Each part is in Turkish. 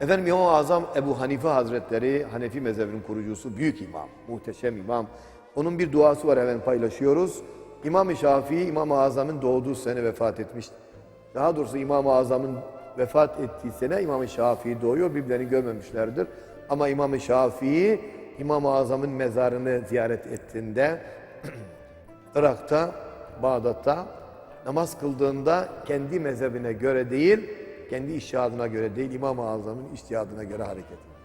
Efendim İmam-ı Azam Ebu Hanife Hazretleri Hanefi mezhebinin kurucusu büyük imam, muhteşem imam. Onun bir duası var hemen paylaşıyoruz. İmam-ı Şafii İmam-ı Azam'ın doğduğu sene vefat etmiş. Daha doğrusu İmam-ı Azam'ın vefat ettiği sene İmam-ı Şafii doğuyor. Birbirlerini görmemişlerdir. Ama İmam-ı Şafii İmam-ı Azam'ın mezarını ziyaret ettiğinde Irak'ta, Bağdat'ta namaz kıldığında kendi mezhebine göre değil, kendi iştihadına göre değil, İmam-ı Azam'ın iştihadına göre hareket ediyor.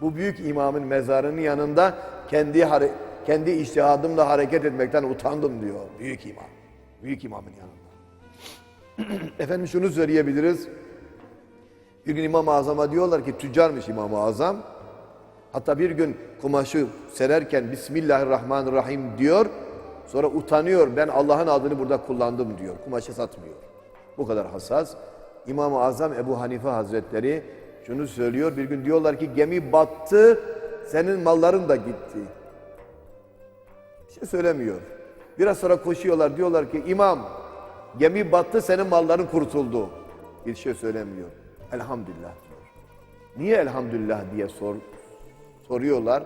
Bu büyük imamın mezarının yanında kendi kendi iştihadımla hareket etmekten utandım diyor büyük imam. Büyük imamın yanında. Efendim şunu söyleyebiliriz. Bir gün İmam-ı Azam'a diyorlar ki tüccarmış İmam-ı Azam. Hatta bir gün kumaşı sererken Bismillahirrahmanirrahim diyor. Sonra utanıyor. Ben Allah'ın adını burada kullandım diyor. Kumaşı satmıyor. Bu kadar hassas. İmam-ı Azam Ebu Hanife Hazretleri şunu söylüyor. Bir gün diyorlar ki gemi battı. Senin malların da gitti. Bir şey söylemiyor. Biraz sonra koşuyorlar. Diyorlar ki imam gemi battı senin malların kurtuldu. Bir şey söylemiyor. Elhamdülillah diyor. Niye elhamdülillah diye sor, soruyorlar.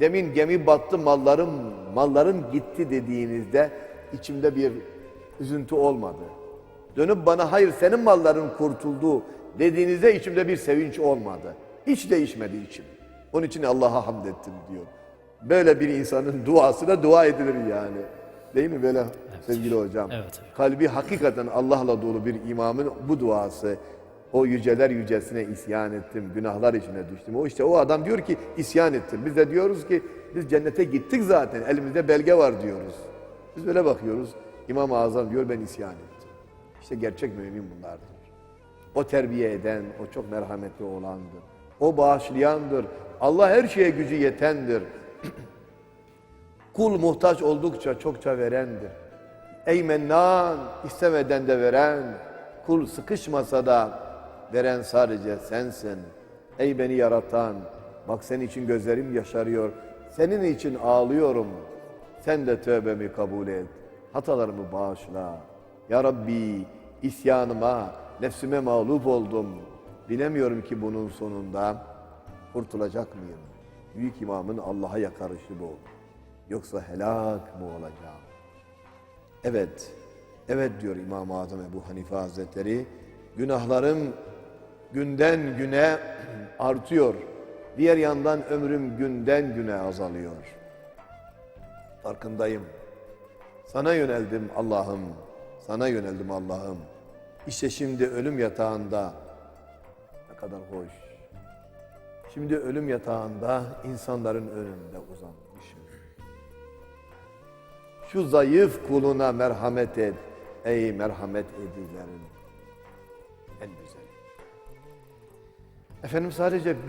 Demin gemi battı mallarım mallarım gitti dediğinizde içimde bir üzüntü olmadı. Dönüp bana hayır senin malların kurtuldu dediğinizde içimde bir sevinç olmadı. Hiç değişmedi içim. Onun için Allah'a hamd ettim diyor. Böyle bir insanın duasına dua edilir yani. Değil mi böyle sevgili hocam? Evet, evet. Kalbi hakikaten Allah'la dolu bir imamın bu duası. O yüceler yücesine isyan ettim, günahlar içine düştüm. O işte o adam diyor ki isyan ettim. Biz de diyoruz ki biz cennete gittik zaten. Elimizde belge var diyoruz. Biz böyle bakıyoruz. İmam-ı Azam diyor ben isyan ettim. İşte gerçek mümin bunlardır. O terbiye eden, o çok merhametli olandır. O bağışlayandır. Allah her şeye gücü yetendir. Kul muhtaç oldukça çokça verendir. Ey mennan, istemeden de veren, kul sıkışmasa da veren sadece sensin. Ey beni yaratan, bak senin için gözlerim yaşarıyor, senin için ağlıyorum. Sen de tövbemi kabul et, hatalarımı bağışla. Ya Rabbi, isyanıma, nefsime mağlup oldum. Bilemiyorum ki bunun sonunda kurtulacak mıyım? Büyük imamın Allah'a yakarışı bu. Yoksa helak mı olacağım? Evet, evet diyor İmam-ı Azam Ebu Hanife Hazretleri. Günahlarım günden güne artıyor. Diğer yandan ömrüm günden güne azalıyor. Farkındayım. Sana yöneldim Allah'ım. Sana yöneldim Allah'ım. İşte şimdi ölüm yatağında ne kadar hoş. Şimdi ölüm yatağında insanların önünde uzanmışım. Şu zayıf kuluna merhamet et. Ey merhamet edilerin en güzeli. Efendim sadece bir